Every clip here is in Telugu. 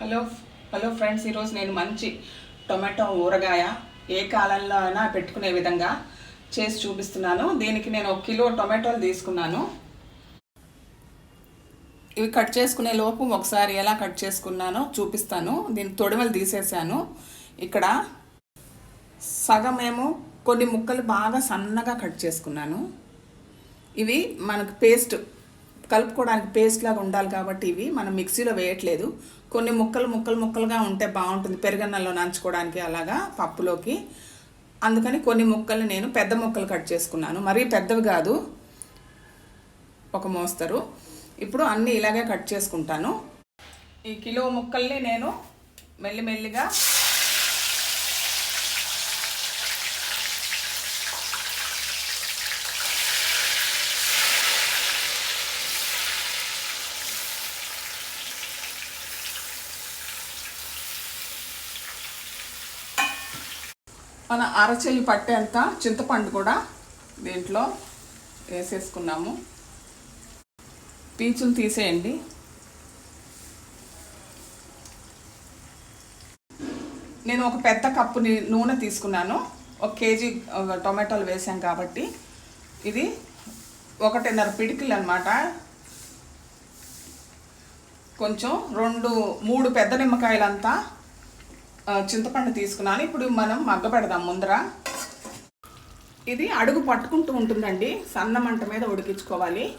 హలో హలో ఫ్రెండ్స్ ఈరోజు నేను మంచి టొమాటో ఊరగాయ ఏ కాలంలో అయినా పెట్టుకునే విధంగా చేసి చూపిస్తున్నాను. దీనికి నేను ఒక కిలో టొమాటోలు తీసుకున్నాను. ఇవి కట్ చేసుకునే లోపు ఒకసారి ఎలా కట్ చేసుకున్నానో చూపిస్తాను. దీని తొడిమలు తీసేసాను. ఇక్కడ సగం కొన్ని ముక్కలు బాగా సన్నగా కట్ చేసుకున్నాను. ఇవి మనకు పేస్ట్ కలుపుకోవడానికి పేస్ట్ లాగా ఉండాలి కాబట్టి ఇవి మనం మిక్సీలో వేయట్లేదు. కొన్ని ముక్కలు ముక్కలు ముక్కలుగా ఉంటే బాగుంటుంది. పెరుగన్నంలో నంచుకోవడానికి అలాగా పప్పులోకి. అందుకని కొన్ని ముక్కలు నేను పెద్ద ముక్కలు కట్ చేసుకున్నాను. మరీ పెద్దవి కాదు. ఒక మోస్తరు. ఇప్పుడు అన్నీ ఇలాగే కట్ చేసుకుంటాను. ఈ కిలో ముక్కల్ని నేను మెల్లిమెల్లిగా మన అరచెయ్యి పట్టేంత చింతపండు కూడా దీంట్లో వేసేసుకున్నాము. పీచులు తీసేయండి. నేను ఒక పెద్ద కప్పు నూనె తీసుకున్నాను. ఒక కేజీ టొమాటోలు వేసాం కాబట్టి ఇది ఒకటిన్నర పిడికిలు అనమాట కొంచెం రెండు మూడు పెద్ద నిమ్మకాయలంతా చింతపండు తీసుకున్నాను. ఇప్పుడు మనం మగ్గ పెడదాం ముందర. ఇది అడుగు పట్టుకుంటూ ఉంటుందండి. సన్న మంట మీద ఉడికించుకోవాలి.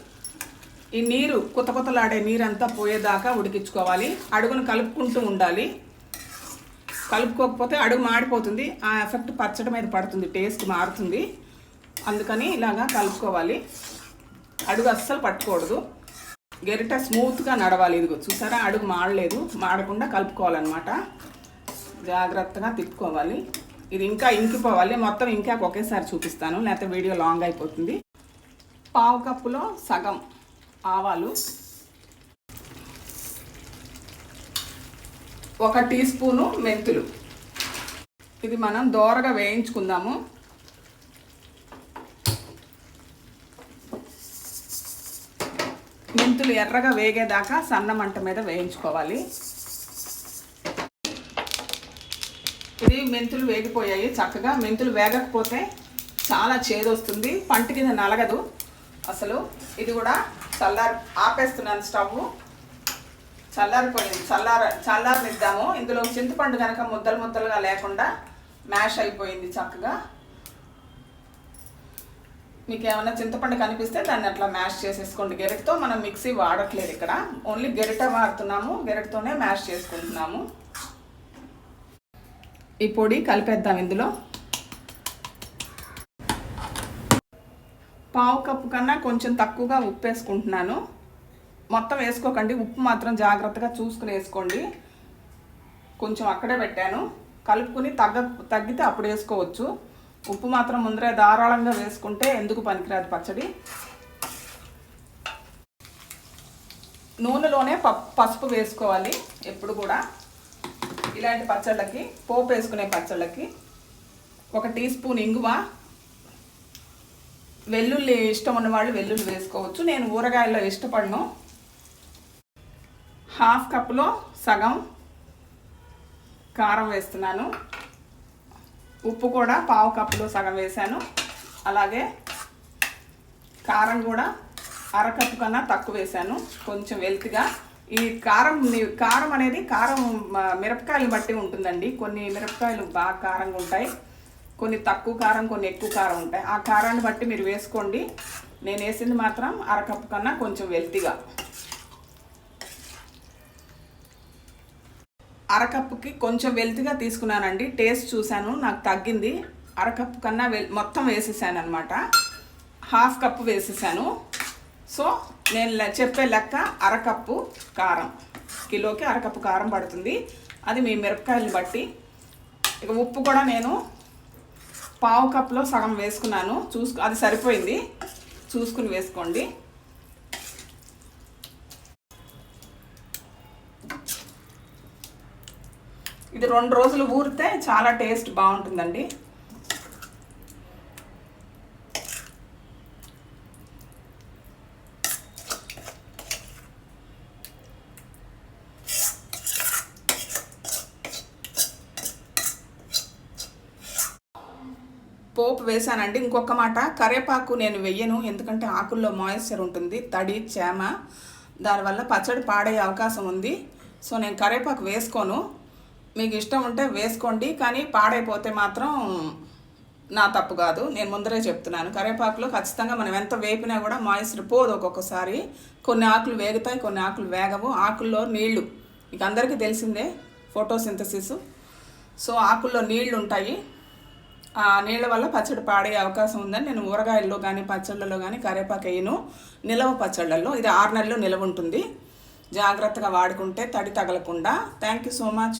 ఈ నీరు కొత్త కొత్తలాడే నీరంతా పోయేదాకా ఉడికించుకోవాలి. అడుగును కలుపుకుంటూ ఉండాలి. కలుపుకోకపోతే అడుగు మాడిపోతుంది. ఆ ఎఫెక్ట్ పచ్చడి మీద పడుతుంది. టేస్ట్ మారుతుంది. అందుకని ఇలాగా కలుపుకోవాలి. అడుగు అస్సలు పట్టుకూడదు గెరిట స్మూత్గా నడవాలి. ఇదిగో చూసారా? అడుగు మాడలేదు. మాడకుండా కలుపుకోవాలన్నమాట. జాగ్రత్తగా తిప్పుకోవాలి. ఇది ఇంకా ఇంకిపోవాలి. మొత్తం ఇంకా ఒకేసారి చూపిస్తాను. లేకపోతే వీడియో లాంగ్ అయిపోతుంది. పావు కప్పులో సగం ఆవాలు. ఒక టీ స్పూను మెంతులు. ఇది మనం దోరగా వేయించుకుందాము. మెంతులు ఎర్రగా వేగేదాకా సన్న మంట మీద వేయించుకోవాలి. ఇది మెంతులు వేగిపోయాయి. చక్కగా మెంతులు వేగకపోతే చాలా చేదు వస్తుంది పంట కింద నలగదు. అసలు ఇది కూడా చల్లారి ఆపేస్తున్నాను స్టవ్. చల్లారిపోయింది చల్లార చల్లారనిద్దాము. ఇందులో చింతపండు కనుక ముద్దలు ముద్దలుగా లేకుండా మ్యాష్ అయిపోయింది చక్కగా. మీకు ఏమైనా చింతపండు కనిపిస్తే దాన్ని అట్లా మ్యాష్ చేసేసుకోండి. గెరటితో మనం మిక్సీ వాడట్లేదు ఇక్కడ. ఓన్లీ గెరిట వాడుతున్నాము. గెరటితోనే మ్యాష్ చేసుకుంటున్నాము. ఈ పొడి కలిపేద్దాం ఇందులో. పావు కప్పు కన్నా కొంచెం తక్కువగా ఉప్పు వేసుకుంటున్నాను. మొత్తం వేసుకోకండి ఉప్పు మాత్రం జాగ్రత్తగా చూసుకుని వేసుకోండి. కొంచెం అక్కడే పెట్టాను. కలుపుకుని తగ్గ తగ్గితే అప్పుడు వేసుకోవచ్చు. ఉప్పు మాత్రం ముందరే ధారాళంగా వేసుకుంటే ఎందుకు పనికిరాదు పచ్చడి. నూనెలోనే పప్ పసుపు వేసుకోవాలి ఎప్పుడు కూడా. ఇలాంటి పచ్చళ్ళకి పోపు వేసుకునే పచ్చళ్ళకి ఒక టీ స్పూన్ ఇంగువ వెల్లుల్లి ఇష్టం ఉన్న వాళ్ళు వెల్లుల్లి వేసుకోవచ్చు. నేను ఊరగాయల్లో ఇష్టపడను. హాఫ్ కప్లో సగం కారం వేస్తున్నాను. ఉప్పు కూడా పావు కప్పులో సగం వేసాను అలాగే కారం కూడా అరకప్పు కన్నా తక్కువ వేసాను కొంచెం వెల్తిగా ఈ కారం కారం అనేది కారం మిరపకాయలు బట్టి ఉంటుందండి. కొన్ని మిరపకాయలు బాగా కారంగా ఉంటాయి. కొన్ని తక్కువ కారం కొన్ని ఎక్కువ కారం ఉంటాయి. ఆ కారాన్ని బట్టి మీరు వేసుకోండి. నేను వేసింది మాత్రం అరకప్పు కన్నా కొంచెం వెల్తిగా. అరకప్పుకి కొంచెం వెల్తిగా తీసుకున్నానండి. టేస్ట్ చూశాను నాకు తగ్గింది. అరకప్పు కన్నా వెల్ మొత్తం వేసేసాను అనమాట హాఫ్ కప్పు వేసేసాను. సో నేను చెప్పే లెక్క అరకప్పు కారం. కిలోకి అరకప్పు కారం పడుతుంది. అది మీ మిరపకాయలు బట్టి. ఇక ఉప్పు కూడా నేను పావు కప్పులో సగం వేసుకున్నాను. చూసుకు అది సరిపోయింది. చూసుకుని వేసుకోండి. ఇది రెండు రోజులు ఊరితే చాలా టేస్ట్ బాగుంటుందండి. పోపు వేసానండి ఇంకొక మాట కరేపాకు నేను వెయ్యను ఎందుకంటే ఆకుల్లో మాయిశ్చర్ ఉంటుంది తడి చేమ దానివల్ల పచ్చడి పాడయ్యే అవకాశం ఉంది. సో నేను కరేపాకు వేసుకోను. మీకు ఇష్టం ఉంటే వేసుకోండి కానీ పాడైపోతే మాత్రం నా తప్పు కాదు. నేను ముందరే చెప్తున్నాను. కరేపాకులో ఖచ్చితంగా మనం ఎంత వేపినా కూడా మాయిశ్చర్ పోదు ఒక్కొక్కసారి. కొన్ని ఆకులు వేగుతాయి కొన్ని ఆకులు వేగవు. ఆకుల్లో నీళ్ళు. మీకు అందరికీ తెలిసిందే ఫోటోసింథసిస్ సో ఆకుల్లో నీళ్ళు ఉంటాయి ఆ నీళ్ళ వల్ల పచ్చడి పాడే అవకాశం ఉందని నేను ఊరగాయల్లో కానీ పచ్చళ్ళలో కానీ కరివేపాకు వేయను. నిలవ పచ్చళ్ళల్లో ఇది ఆరు నెలలు నిలవ ఉంటుంది. జాగ్రత్తగా వాడుకుంటే తడి తగలకుండా. Thank you so much